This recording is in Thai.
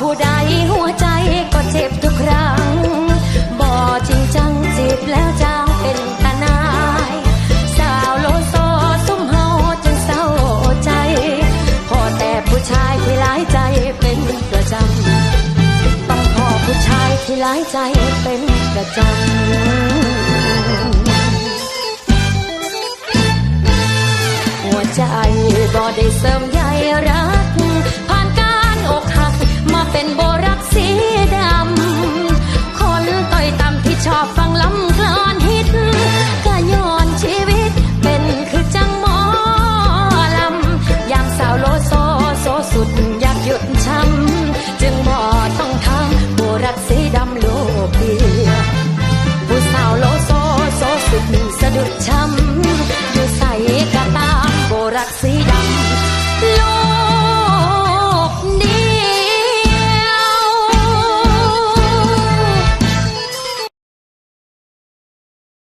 ผู้ใดหัวใจก็เจ็บทุกครั้ง บ่จริงจังจีบแล้วจางเป็นตานาย สาวโลโซซุ่มเฮาจึงเศร้าใจ พอแต่ผู้ชายที่หลายใจเป็นประจำ ต้องพอผู้ชายที่หลายใจเป็นประจำหัวใจบ่ได้เสริม relax